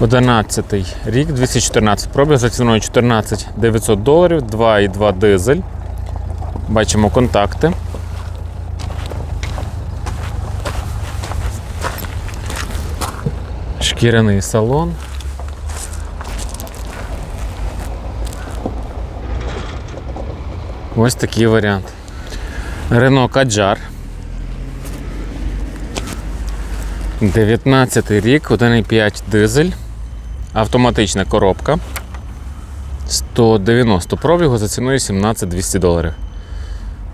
11 рік, 214 пробіг за ціною 14 900 доларів, 2,2 дизель. Бачимо контакти. Шкіряний салон. Ось такий варіант. Рено Каджар. 19 рік, 1,5 дизель, автоматична коробка. 190 пробігу за ціною 17 200 доларів.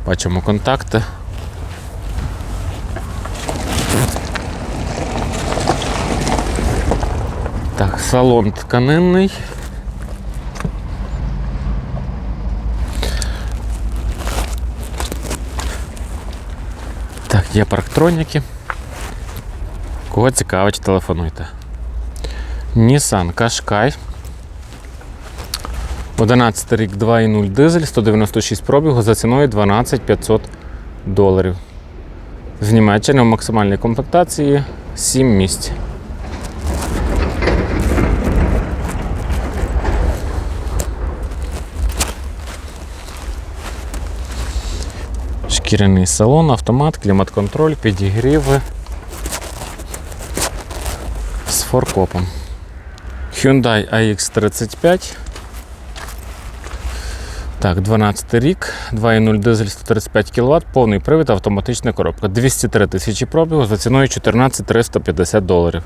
Бачимо контакти. Так, салон тканинний. Так, є парктроніки. Кого цікавить, телефонуйте. Nissan Qashqai. 11 рік 2,0 дизель, 196 пробігу за ціною 12 500 доларів. З Німеччини в максимальній комплектації 7 місць. Шкіряний салон, автомат, клімат-контроль, підігріви з форкопом. Hyundai AX35. Так, 12 рік, 2,0 дизель 135 кВт, повний привід, автоматична коробка. 203 тисячі пробігу за ціною 14 350 доларів.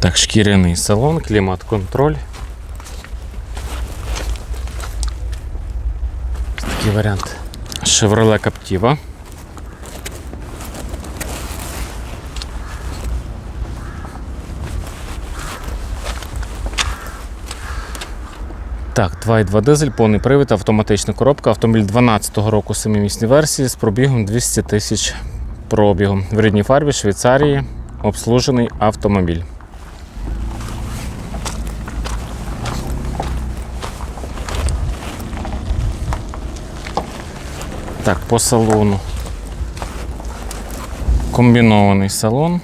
Так, шкіряний салон, клімат-контроль. Такий варіант. Chevrolet Captiva. Так, 2,2 дизель, повний привід, автоматична коробка. Автомобіль 12-го року 7-місні версії з пробігом 200 тисяч пробігу. В рідній фарбі Швейцарії обслужений автомобіль. Так, по салону. Комбінований салон.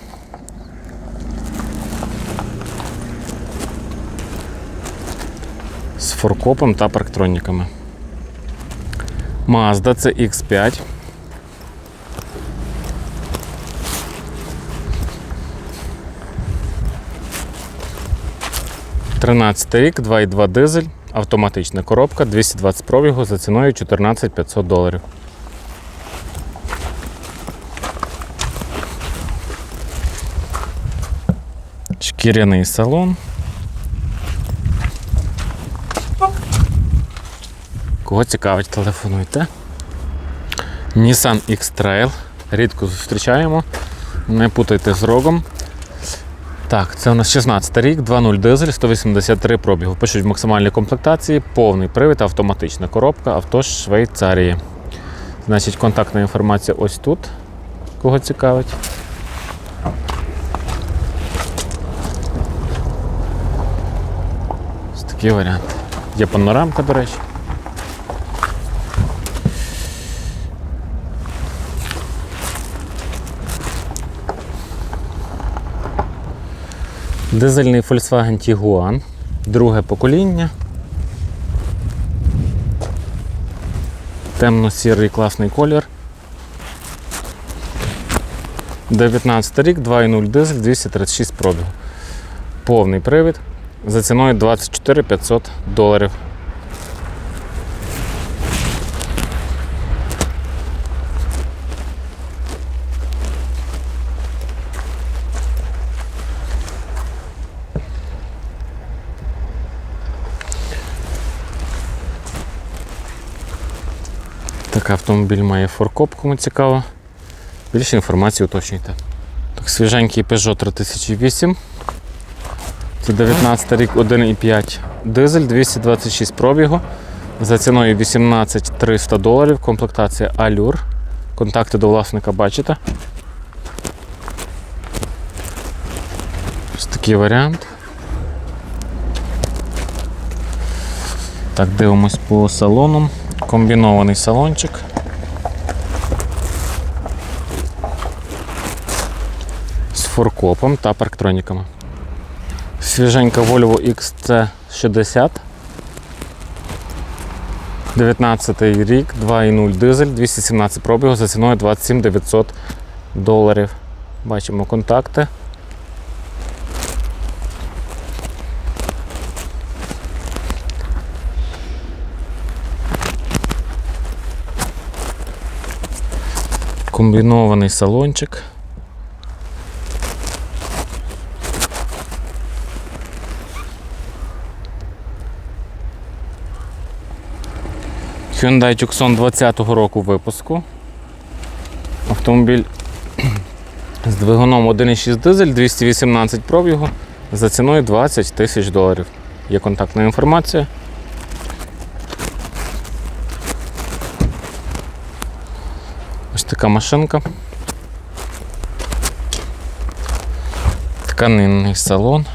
З форкопом та парктроніками. Mazda CX5. Тринадцятий рік, 2,2 дизель, автоматична коробка, 220 пробігу за ціною 14 500 доларів. Шкіряний салон. Кого цікавить, телефонуйте. Nissan X-Trail. Рідко зустрічаємо. Не путайте з рогом. Так, це у нас 16 рік, 2.0 дизель, 183 пробігу. Пишуть в максимальній комплектації, повний привід, автоматична коробка, авто з Швейцарії. Значить, контактна інформація ось тут. Кого цікавить. Такий варіант. Є панорамка, до речі. Дизельний Volkswagen Tiguan, друге покоління. Темно-сірий класний колір. 19 рік, 2,0 дизель, 236 пробігу. Повний привід за ціною 24 500 доларів. Так, автомобіль має форкоп, кому цікаво. Більше інформації уточнюйте. Так, свіженький Peugeot 3008. Це 19 рік 1,5 дизель, 226 пробігу. За ціною 18 300 доларів. Комплектація Allure. Контакти до власника бачите. Ось такий варіант. Так, дивимось по салону. Комбінований салончик. З форкопом та парктроніками. Свіженька Volvo XC60. 19 рік, 2,0 дизель, 217 пробігу за ціною 27 900 доларів. Бачимо контакти. Комбінований салончик. Hyundai Tucson 20-го року випуску. Автомобіль з двигуном 1,6 дизель, 218 пробігу за ціною 20 тисяч доларів. Є контактна інформація. Ось така машинка. Тканинний салон.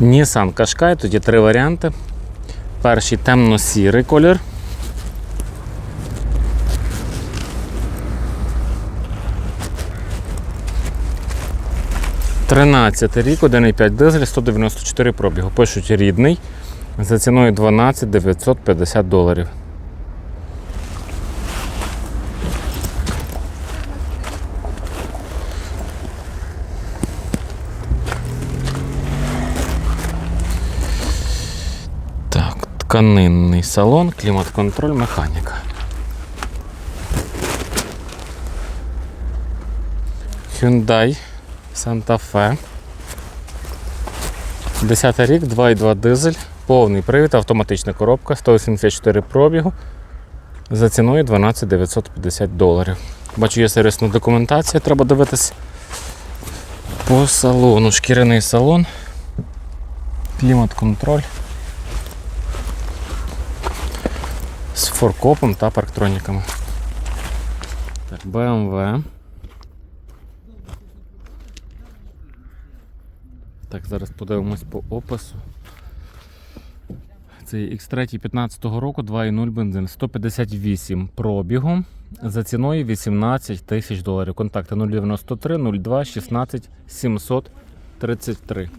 Nissan Qashqai, тут є три варіанти. Перший темно-сірий колір. Тринадцятий рік, 1,5 дизель, 194 пробігу. Пишуть рідний за ціною 12 950 доларів. Так, тканинний салон, клімат-контроль, механіка. Hyundai Santa Fe. 10 рік, 2,2 дизель, повний привід, автоматична коробка, 184 пробігу. За ціною 12 950 доларів. Бачу, є сервісна документація, треба дивитись по салону. Шкіряний салон, клімат-контроль. З форкопом та парктроніками. Так, BMW. Так, зараз подивимось по опису. Це X3 15 року 2,0 бензин, 158 пробігом за ціною 18 тисяч доларів. Контакти 093 02 16 733.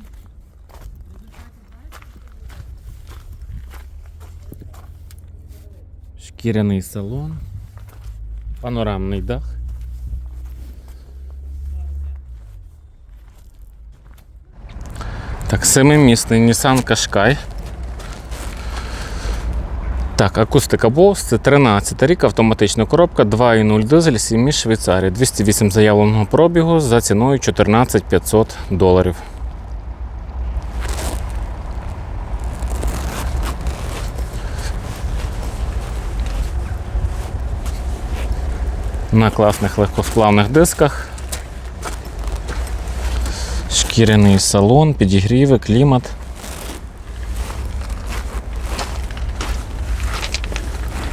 Шкіряний салон, панорамний дах. Так, семимісний Nissan Qashqai. Так, акустика Bose, це 13 рік, автоматична коробка, 2,0 дизель, 7 Швейцарії. 208 заявленого пробігу за ціною 14 500 доларів. На класних легкосплавних дисках. Шкіряний салон, підігріви, клімат.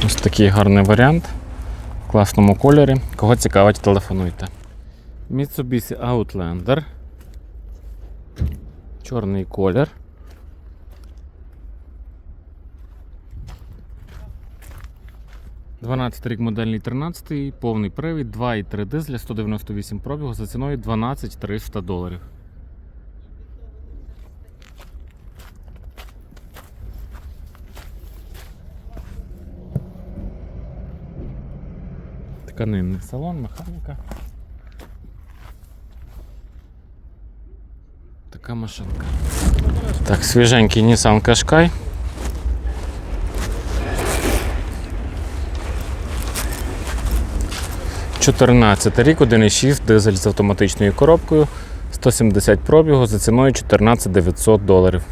Ось такий гарний варіант в класному кольорі. Кого цікавить, телефонуйте. Mitsubishi Outlander. Чорний колір. 12 рік модельний 13, повний привід, 2,3 дизеля, 198 пробігу за ціною 12 300 доларів. Тканинний салон, механіка. Така машинка. Так, свіженький Nissan Qashqai. Чотирнадцятий рік, 1,6 дизель з автоматичною коробкою, 170 пробігу за ціною 14 900 доларів.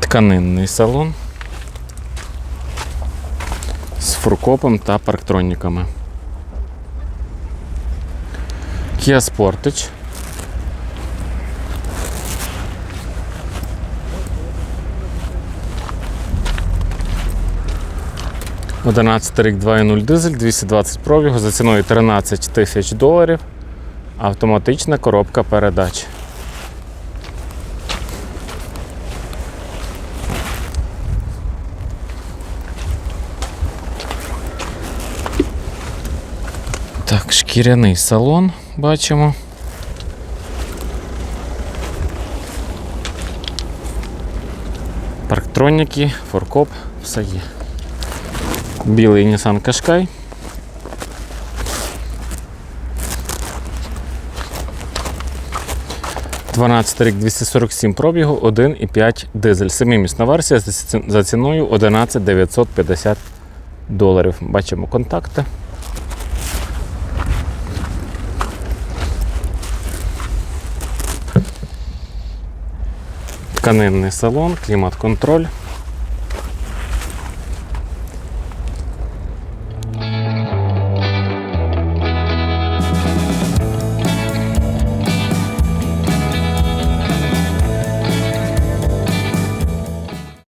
Тканинний салон з фуркопом та парктроніками. Kia Sportage. Одинадцятий рік 2.0 дизель, 220 пробігу за ціною 13 тисяч доларів. Автоматична коробка передач. Так, шкіряний салон бачимо. Парктроніки, форкоп, все є. Білий Nissan Qashqai. Дванадцятий рік 247 пробігу, 1,5 дизель. Семимісна версія за ціною 11 950 доларів. Бачимо контакти. Тканинний салон, клімат-контроль.